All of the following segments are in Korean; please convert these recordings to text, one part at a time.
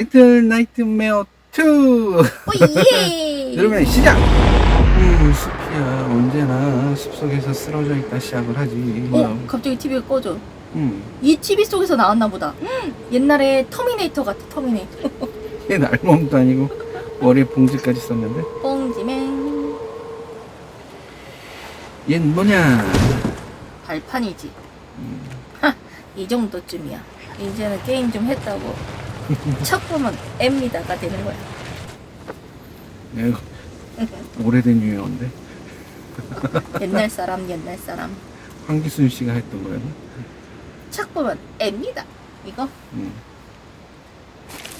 리틀 나이트메어 2 오예. 그러면 시작 음 숲이야 언제나 숲속에서 쓰러져 있다 시작을 하지 어, 갑자기 TV가 꺼져. 음, 이 TV 속에서 나왔나 보다. 음, 옛날에 터미네이터 같아, 터미네이터. 얘 날몸도 아니고 머리에 봉지까지 썼는데 뽕지맨. 얜 뭐냐 발판이지. 하, 이 정도쯤이야. 이제는 게임 좀 했다고. 첫 보면 M니다가 되는 거야. 에휴, 오래된 유행어인데 옛날 사람, 옛날 사람. 황기순 씨가 했던 거였나? 착 보면 M니다. 이거 음.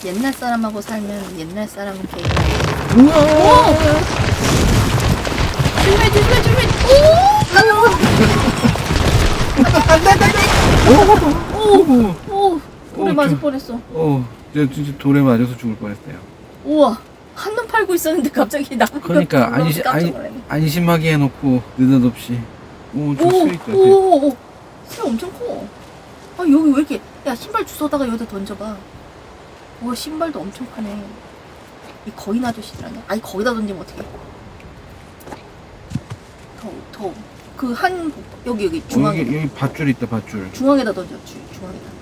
옛날 사람하고 살면 옛날 사람은 개가. 우와 조심해, 조심해, 조심해. 오! 깜짝아. 오! 오! 돌에 어, 맞을 저- 뻔했어. 어, 저 진짜 돌에 맞아서 죽을 뻔했어요 우와. 한눈 팔고 있었는데 갑자기 나무가 그러니까 안심, 안. 안심하게 해놓고 느닷없이 오, 저 오, 수있다 오, 오, 오. 새 엄청 커. 아, 여기 왜 이렇게, 야, 신발 주워다가 여기다 던져봐. 우와, 신발도 엄청 크네. 이 거인 아저씨들 아니야? 아니, 거기다 던지면 어떡해. 더, 더. 그 한, 여기, 여기, 중앙에. 여기, 여기 밧줄 있다 밧줄 중앙에다 던져, 주, 중앙에다.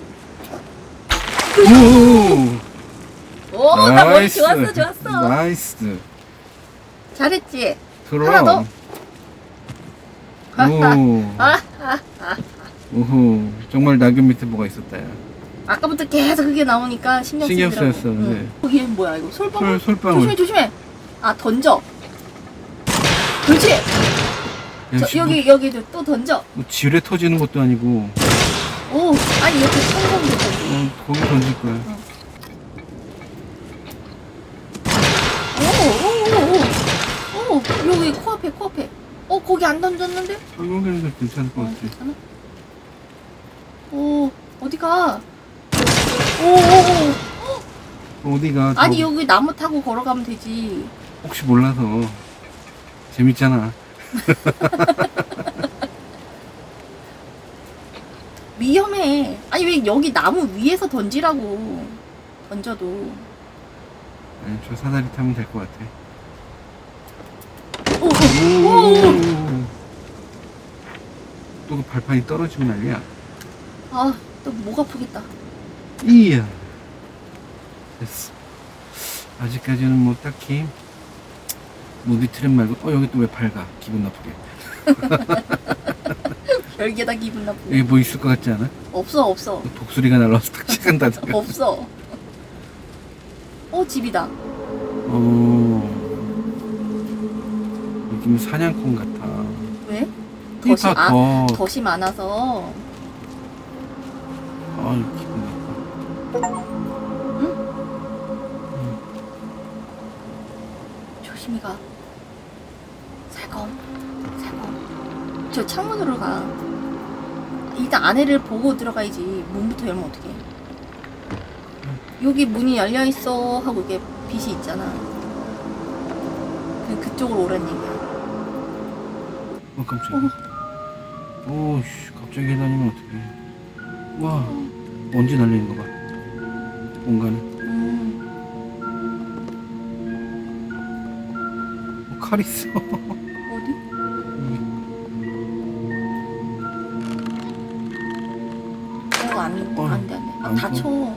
오, 오, 나 머리 좋았어, 좋았어. 나이스 잘했지? 그럼 하나 더. 오, 아, 오호 정말 낙엽 밑에 뭐가 있었다 야 아까부터 계속 그게 나오니까 신경 신경 쓰이더라고. 쓰였었는데. 응. 거기에 뭐야, 이거? 솔방울? 솔, 솔방울 조심해, 조심해. 아, 던져. 그렇지. 저, 역시 여기 여기 또 던져. 뭐, 뭐 지뢰 터지는 것도 아니고 오, 아니 이렇게 성공도 던 져. 어, 거기 던질 거야 오, 오, 오, 오, 오, 여기 코앞에 코앞에. 어, 거기 안 던졌는데? 여기는 괜찮을 것 어, 같아 괜찮아? 오, 어디가? 오, 오, 오. 어디가 아니 저- 여기 나무 타고 걸어가면 되지. 혹시 몰라서 재밌잖아 위험해. 아니 왜 여기 나무 위에서 던지라고. 던져도. 아니, 저 사다리 타면 될 것 같아 오, 오, 오. 또 그 발판이 떨어지면 난리야 아, 또 목 아프겠다. 이야 됐어 아직까지는 뭐 딱히 무비 트랩 말고 어 여기 또 왜 밝아 기분 나쁘게 별게다 기분 나쁘고. 여기 뭐 있을 것 같지 않아? 없어 없어. 또 독수리가 날라와서 딱 찍은다든가 없어. 어 집이다. 어 여기는 사냥꾼 같아 왜? 덫이 다아 더. 덫이 많아서. 아 기분 나빠 조심히 가. 살검. 살검. 저 창문으로 가. 일단 안에를 보고 들어가야지. 문부터 열면 어떡해. 여기 문이 열려 있어 하고 이게 빛이 있잖아. 그 그쪽으로 오란 얘기야. 어 깜짝이야 오씨 갑자기 다니면 어떡해 와 먼지 날리는 거봐 공간에 음. 어, 칼 있어? 어, 안 다쳐.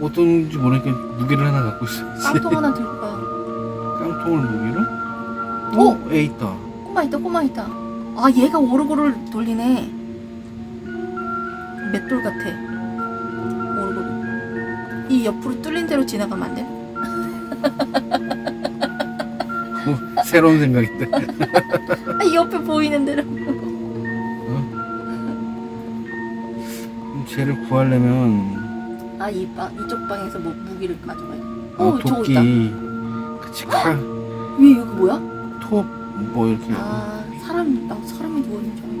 어떤지 모르니까 무기를 하나 갖고 있어야지 깡통 하나 들고 가. 깡통을 무기로? 오! 오! 애 있다 꼬마 있다, 꼬마 있다. 아, 얘가 오르고를 돌리네. 맷돌 같아. 오르고를. 이 옆으로 뚫린 대로 지나가면 안 돼? 어, 새로운 생각인데 아, 이 옆에 보이는 대로. 쟤를 구하려면 아, 이 방, 이쪽 방에서 뭐 무기를 가져가야 돼. 아, 어, 저거 도끼. 있다. 그치 칼, 위에 여기 뭐야? 톱, 뭐 이렇게. 아, 사람, 나 사람이 누워있는 줄 알았네.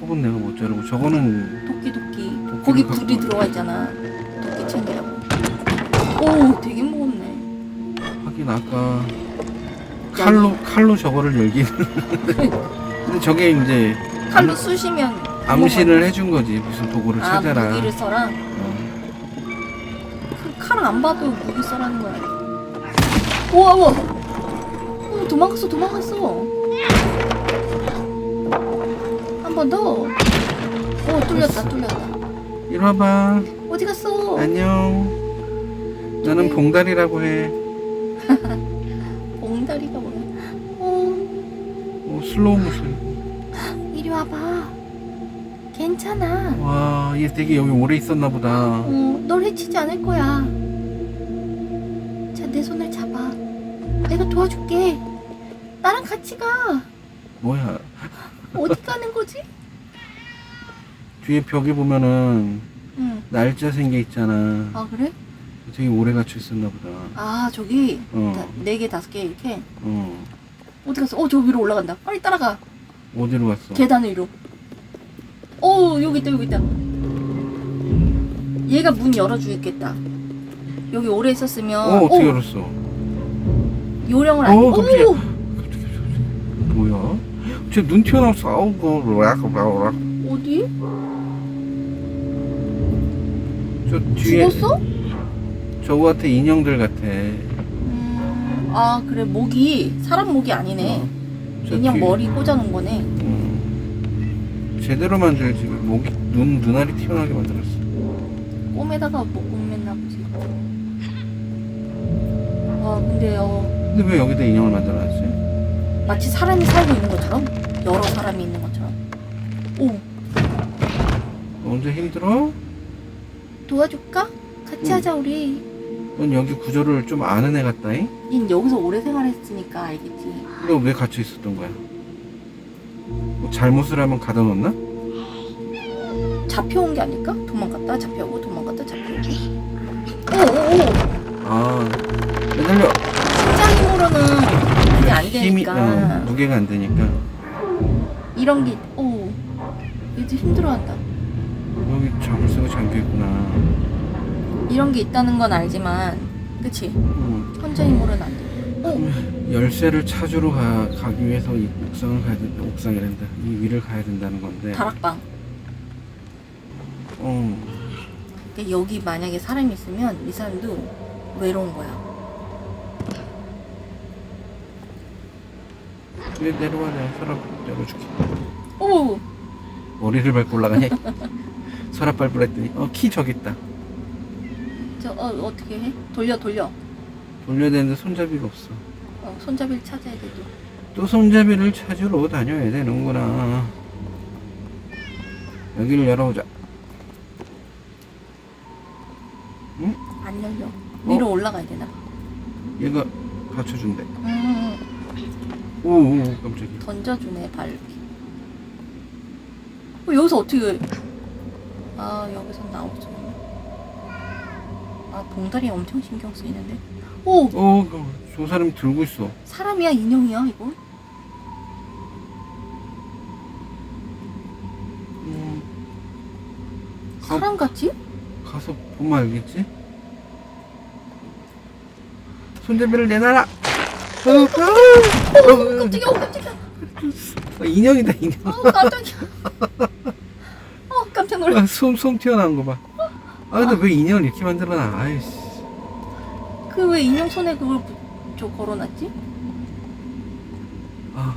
톱은 내가 못 자르고 저거는 도끼 도끼. 거기 갖고 불이 들어가 있잖아. 도끼 챙기라고. 오 되게 무겁네. 하긴 아까 칼로 칼로 저거를 열기는 근데 저게 이제 칼로 쑤시면 암시를 해준 거지 무슨 도구를 아 찾아라 무기를 써라 어. 칼안 봐도 무기 써라는 거야. 우와 우와. 어, 도망갔어 도망갔어. 한 번 더. 오 뚫렸다 뚫렸다. 이리 와봐. 어디 갔어? 안녕. 나는 저기- 봉다리라고 해. 봉다리가 뭐야? 어 오, 슬로우 모션. 괜찮아. 와, 얘 되게 여기 오래 있었나 보다. 어, 널 해치지 않을 거야. 자, 내 손을 잡아. 내가 도와줄게. 나랑 같이 가. 뭐야? 어디 가는 거지? 뒤에 벽에 보면은 응. 날짜 생겨 있잖아. 아, 그래? 되게 오래 갇혀 있었나 보다. 아, 저기 어. 다- 네 개, 다섯 개 이렇게. 어. 어디 갔어? 어, 저 위로 올라간다. 빨리 따라가. 어디로 갔어? 계단 위로. 어, 여기 있다, 여기 있다. 얘가 문 열어주겠다. 여기 오래 있었으면. 어, 어떻게 오, 열었어? 요령을 안. 어, 오! 깜짝이야. 뭐야? 쟤 눈 튀어나왔어. 아우, 뭐, 락. 어디? 저 뒤에 죽었어? 저거한테 인형들 같아. 음, 아 그래 목이 사람 목이 아니네 어, 저 인형 뒤에. 머리 꽂아놓은 거네 음. 제대로 만들지. 목이 눈 눈알이 튀어나오게 만들었어. 꿈에다가 못 꾸몄나 보지 아 근데 어 근데 왜 여기다 인형을 만들어놨지? 마치 사람이 살고 있는 것처럼 여러 사람이 있는 것처럼 오 언제 힘들어? 도와줄까? 같이 응. 하자 우리 넌 여기 구조를 좀 아는 애 같다잉? 닌 여기서 오래 생활했으니까 알겠지 너 왜 갇혀 있었던 거야? 뭐 잘못을 하면 가둬놓나? 잡혀온 게 아닐까? 도망갔다 잡혀오고 도망갔다 잡혀오고 오오오 아, 매달려. 심장 힘으로는 그게 안 힘이, 되니까 어, 무게가 안 되니까. 이런 게, 오, 얘들 힘들어한다. 여기 자물쇠가 잠겨 있구나. 이런 게 있다는 건 알지만, 그치? 어, 혼자 힘으로는 안 돼. 오, 열쇠를 찾으러 가, 가기 위해서 이 옥상을 가야 된다. 옥상이란다. 이 위를 가야 된다는 건데. 다락방. 어, 근데 여기 만약에 사람이 있으면 이 사람도 외로운 거야. 왜 내려와, 내가 서랍 열어줄게. 오, 머리를 밟고 올라가냐? 서랍 밟으라 했더니, 어, 키 저기 있다. 저, 어, 어떻게 해? 돌려, 돌려. 돌려야 되는데 손잡이가 없어. 어, 손잡이를 찾아야 돼, 또. 또 손잡이를 찾으러 다녀야 되는구나. 여기를 열어보자. 안 열려. 위로 올라가야 되나 봐. 얘가 받쳐준대. 음, 오, 오, 깜짝이야. 던져주네, 발. 이렇게. 어, 여기서 어떻게, 아, 여기서 나오죠. 아, 봉다리 엄청 신경 쓰이는데. 오! 어, 그, 저 사람이 들고 있어. 사람이야 인형이야 이거? 음, 가, 사람 같지? 가서 보면 알겠지? 손잡이를 내놔라! 어, 어, 어, 깜짝이야 어 깜짝이야 어, 인형이다, 인형. 어 깜짝이야 어 깜짝 놀라 아, 솜, 솜 튀어나온 거 봐. 아, 근데 왜 인형을 이렇게 만들어놔? 아이씨. 그 왜 인형 손에 그걸 부- 저 걸어놨지? 아,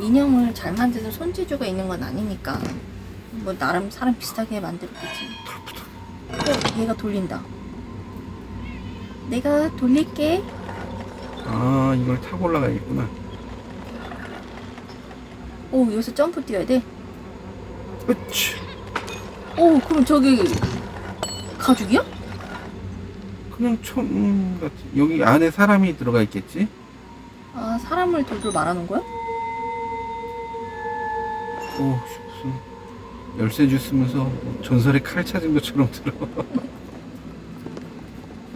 인형을 잘 만드는 손재주가 있는 건 아니니까 뭐 나름 사람 비슷하게 만들었겠지 어 얘가 돌린다 내가 돌릴게 아, 이걸 타고 올라가야겠구나. 오 여기서 점프 뛰어야 돼? 으치. 오 그럼 저기 가죽이야? 그냥 총, 음, 같이. 여기 안에 사람이 들어가 있겠지? 아 사람을 돌돌 말하는 거야? 오, 무슨 열쇠 주스면서 전설의 칼 찾은 것처럼 들어.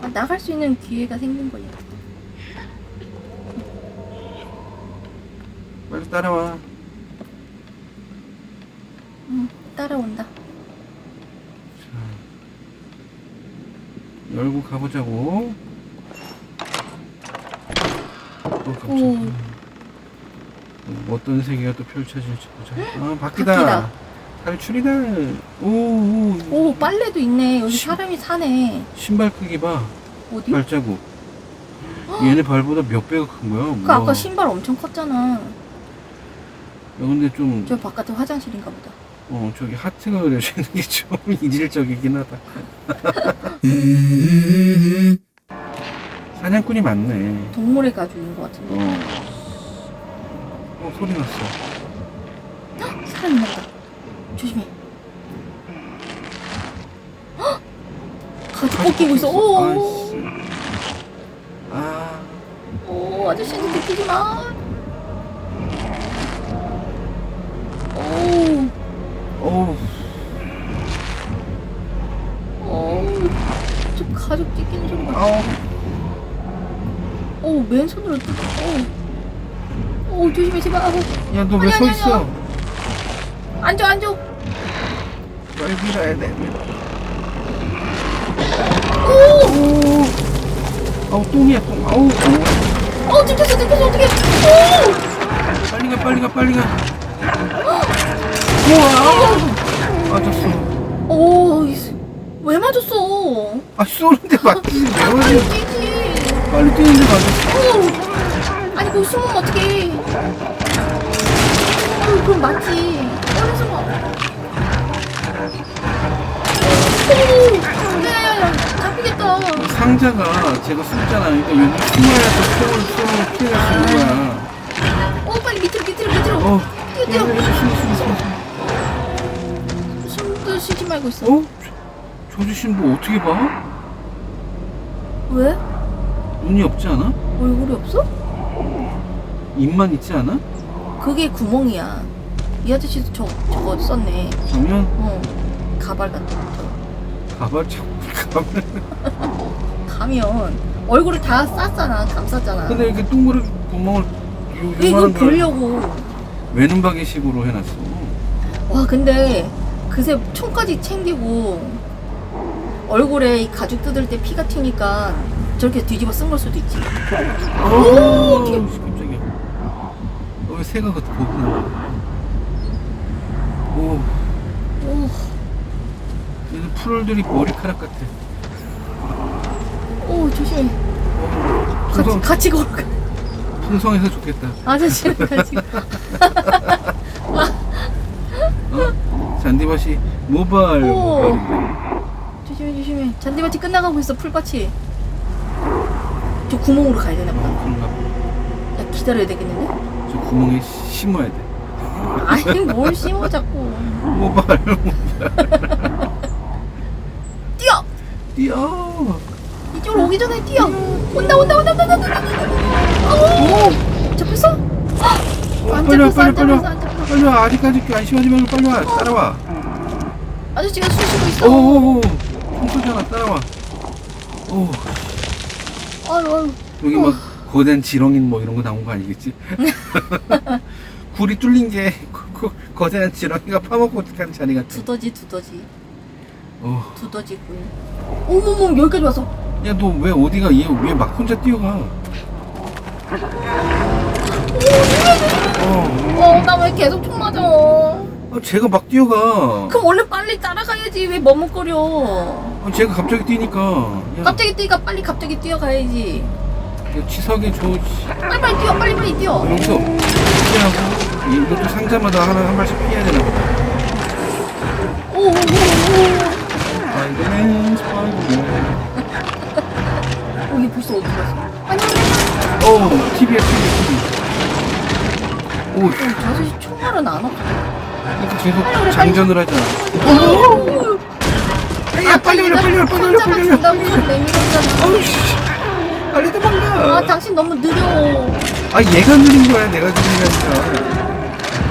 아, 나갈 수 있는 기회가 생긴 거야 빨리 따라와. 응 따라온다 열고 가보자고. 어, 깜짝이야. 오 어떤 세계가 또 펼쳐질지 보자. 아, 바뀌다. 바뀌다. 탈출이다. 오, 오, 오 빨래도 있네 여기 시- 사람이 사네 신발 크기 봐. 어디? 발자국. 얘네 발보다 몇 배가 큰 거야. 그 아까. 신발 엄청 컸잖아 야, 근데 좀, 저 바깥에 화장실인가 보다 어, 저기 하트가 그려져 있는 게 좀 이질적이긴 하다. 사냥꾼이 많네. 동물의 가죽인 것 같은데. 어. 어, 소리 났어. 사람 있나 보다. 조심해. 헉! 가죽 벗기고 있어. 오, 아이씨. 아, 오 아저씨한테 느끼지 마. 오, 어우, 오, 저 가죽 찢기는 소리 봐. 아우. 오, 맨손으로 뜯어. 오, 오, 조심해, 제발. 아우, 야, 너 왜 아니, 서 아니, 있어? 앉아, 앉아. 빨리 밀어야 돼. 오, 오, 아우, 똥이야, 똥. 아우, 오. 어, 뜯겼어, 뜯겼어, 어떡해. 빨리 가, 빨리 가, 빨리 가. 우와, 맞았어. 오, 오, 이- 왜 맞았어? 아, 쏘는데 맞지. 왜 빨리 맞지? 뛰지. 빨리 뛰는데 맞았어. 오, 아니, 거기 숨으면 어떡해. 어, 그럼 맞지. 빨리 숨어. 오, 잡히겠다. 상자가 제가 숨잖아. 그러니까 여기 숨어야 또 총을 쏘면 피해갈 수 있는 거야. 오, 빨리 밑으로, 밑으로, 밑으로. 어, 뛰어, 뛰어. 숨, 숨, 숨, 숨. 숨도 쉬지 말고 있어. 어? 저, 저 주신 뭐 어떻게 봐? 왜? 눈이 없지 않아? 얼굴이 없어? 입만 있지 않아? 그게 구멍이야. 이 아저씨도 저, 저거 썼네. 그러면 어. 가발 같은 거. 가발 자꾸 가발. 가면 얼굴을 다 쌌잖아. 감쌌잖아. 근데 이렇게 동그랗게 구멍을 요- 왜 이걸 요만한 걸 보려고. 외눈박이식으로 해놨어. 와, 근데 그새 총까지 챙기고 얼굴에 이 가죽 뜯을 때 피가 튀니까 저렇게 뒤집어 쓴 걸 수도 있지. 오, 어떡해. 깜짝이야. 어, 왜 새가 그 거구나. 오, 오, 얘는 푸를들이 머리카락 같아. 오 조심해. 같이, 풍성, 같이 걸어가. 풍성해서 좋겠다. 아저씨랑 같이. 어? 잔디밭이 오. 모바일인데. 조심해 조심해 잔디밭이 끝나가고 있어 풀밭이 저 구멍으로 가야 되나 보다 어, 그런가 봐. 야 기다려야 되겠는데? 저 구멍에 심어야 돼. 아니 뭘 심어 자꾸 모바일 뛰어! 뛰어. 이쪽으로 오기 전에 뛰어 온다 온다 온다 온다 온다 온다 오! 잡혔어? 어, 안 빨리 와, 잡혔어 안 빨리 와, 잡혔어 안 잡혔어 빨리 와. 아직까지 안심하지 말고 빨리 와. 따라와. 아저씨가 술 쉬고 있어 오오오. 홍소잖아. 따라와. 오. 아유 아유 여기 막 거대한 지렁이 뭐 이런 거 나온 거 아니겠지? 굴이 뚫린 게 그, 그 거대한 지렁이가 파먹고 간 자리 같아. 두더지 두더지 어. 두더지 군 어머머 여기까지 왔어 야 너 왜 어디가 얘 왜 막 혼자 뛰어가? 어. 어 나 왜 계속 총 맞아 아, 쟤가 막 뛰어가. 그럼 원래 빨리 따라가야지 왜 머뭇거려 아, 쟤가 갑자기 뛰니까. 야, 갑자기 뛰니까 빨리 갑자기 뛰어가야지. 야, 치사하게 저 빨리 빨리 뛰어, 빨리 빨리 뛰어. 여기서 피하고 이것도 상자마다 하나 한 발씩 피해야 되나 보다. 오, 오, 오, 오. 스파이더맨 스파이더맨. 어, 얘 벌써 어디 갔어? 아니, 오 TV야 TV TV. 오 어, 저 아저씨 총알은 안 없어. 이렇게 계속 장전을 하잖아. 오, 야 빨리 올려 빨리 올려 빨리 올려 빨리 올려. 준다고 내밀었잖아. 어우 씨. 빨리 아, 도망가. 당신 너무 느려. 아 얘가 느린 거야 내가 느린 게 아니라.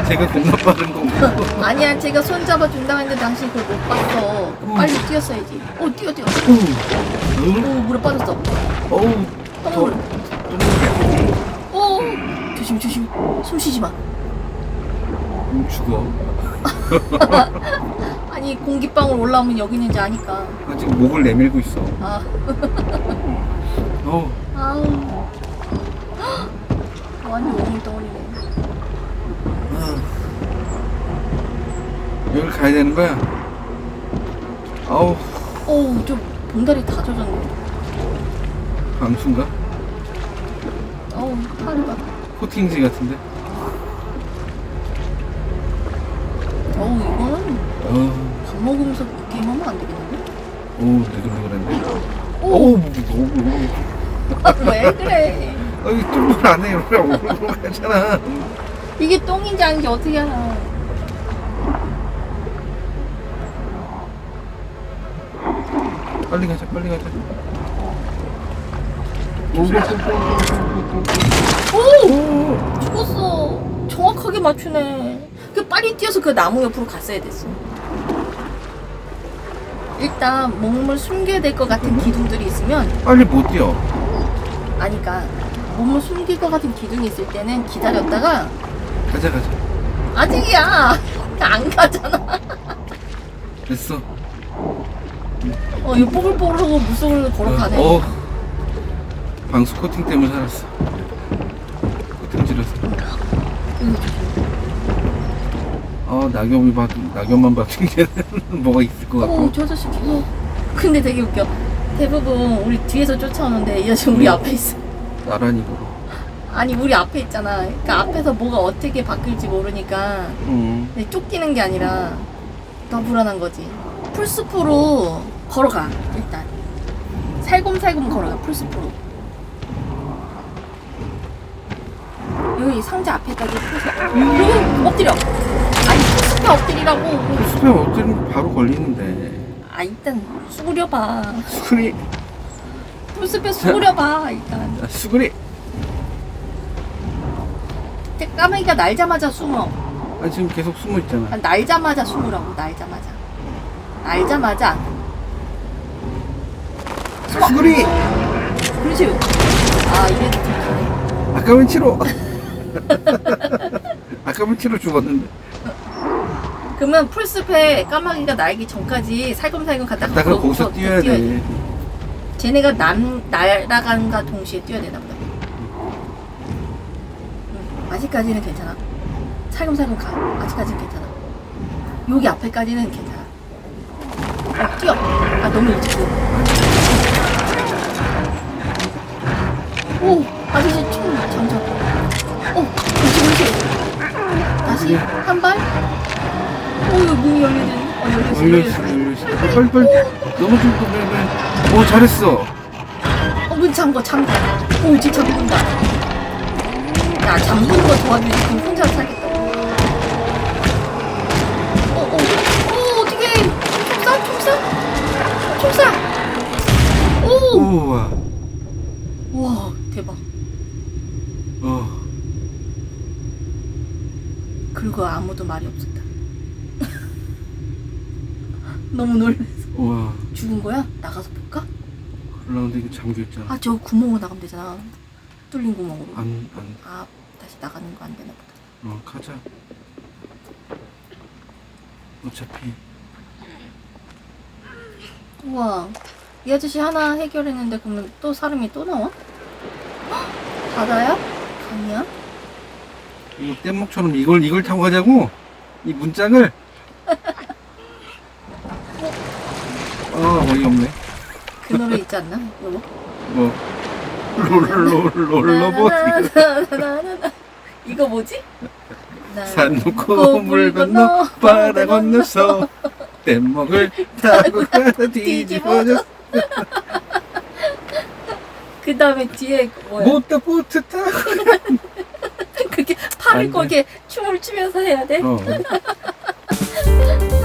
제가 겁나 빠른 거고. 아니야, 제가 손 잡아 준다고 했는데 당신 그걸 못 봤어. 음. 빨리 뛰었어야지. 오, 뛰어, 뛰어. 오. 오, 물에 빠졌어. 어우. 똥물. 또 오, 조심, 조심. 숨 쉬지 마. 음, 죽어. 아니, 공기방울 올라오면 여기 있는지 아니까. 아직 목을 내밀고 있어. 아, 어. 아우. 헉! 완전 오물덩어리네. 여기 가야 되는 거야? 아우 어우, 저 봉다리 다 젖었네. 방수인가? 어우, 팔봐. 코팅지 같은데? 어우, 이거는 어, 밥 먹으면서 게임하면 안 되겠는데? 오 느글느글한데? 오, 오, 오, 왜 그래? 오, 여기 똥을 안 해, 이러고 가잖아. 이게 똥인지 아닌지 어떻게 알아? 빨리 가자, 빨리 가자. 오, 오! 죽었어. 정확하게 맞추네. 그 빨리 뛰어서 그 나무 옆으로 갔어야 됐어. 일단 몸을 숨겨야 될 것 같은 기둥들이 있으면 빨리 못 뛰어. 아니까 몸을 숨길 것 같은 기둥이 있을 때는 기다렸다가 가자, 가자. 아직이야 안 가잖아. 됐어. 어 이거 뽀글뽀글하고 물속을 걸어가네. 어, 방수 코팅 때문에 살았어. 어, 낙엽이 봐도, 낙엽만 이제는 뭐가 있을 것 어, 같고. 저 자식 계속. 근데 되게 웃겨. 대부분 우리 뒤에서 쫓아오는데 이 자식 우리 음. 앞에 있어. 나란히 걸어. 아니 우리 앞에 있잖아. 그러니까 앞에서 뭐가 어떻게 바뀔지 모르니까 응. 근데 쫓기는 게 아니라 더 불안한 거지. 풀숲으로 걸어가 일단. 살곰살곰 걸어가 풀숲으로. 여기 상자 앞에까지 풀숲. 그리고 엎드려. 풀숲에 엎드리라고. 숲에 엎드리면 바로 걸리는데. 아 일단 수그려봐. 수그리, 풀숲에 수그려봐 일단. 아, 수그리. 근데 까마귀가 날자마자 숨어. 아, 지금 계속 숨어 있잖아. 아, 날자마자 숨으라고 날자마자. 날자마자. 수그리! 그렇지. 아 이게. 아까면 치로. 아까면 치로 죽었는데. 그러면 풀숲에 까마귀가 날기 전까지 살금살금 갔다가 갔다가 거- 거기서 거- 뛰어야 돼. 쟤네가 남 날아간과 동시에 뛰어야 되나 보다. 응, 아직까지는 괜찮아. 살금살금 가. 아직까지는 괜찮아. 여기 앞에까지는 괜찮아. 어, 뛰어. 아 너무 일찍 뛰어. 오 아저씨 총 잠깐. 어 그렇지 그렇지. 다시 한 발. 문이 열리는. 어 열렸어. 올려있어, 올려있어. 빨리, 빨리. 빨리, 빨리. 오, 잘했어. 어, 문 잠궈, 잠궈. 오, 이제 잠근다. 야, 잠그는 거 도와주지. 그럼 혼자 살겠다. 어, 어, 어, 어떡해. 총사, 총사. 총사. 오! 우와. 우와, 대박. 어. 그리고 아무도 말이 없었다. 너무 놀라서. 우와. 죽은 거야? 나가서 볼까? 그러는데 이거 잠겨있잖아. 아, 저 구멍으로 나가면 되잖아. 뚫린 구멍으로. 안, 안. 아, 다시 나가는 거 안 되나 보다. 어, 가자. 어차피. 우와 이 아저씨 하나 해결했는데 그러면 또 사람이 또 나와? 헉, 바다야? 강이야? 이거 뗏목처럼 이걸, 이걸 타고 가자고? 이 문짝을? 아, 어이없네. 그 노래 있지 않나? 이거 뭐. 롤롤, 롤러봇. 나나나나나나. 이거 뭐지? 산 놓고 물 건너 바다 건너서 뗏목을 타고 가다 뒤집어져 그 다음에 뒤에 뭐야? 모터보트 타고 그렇게 팔을 안 돼. 거기에 춤을 추면서 해야 돼? 어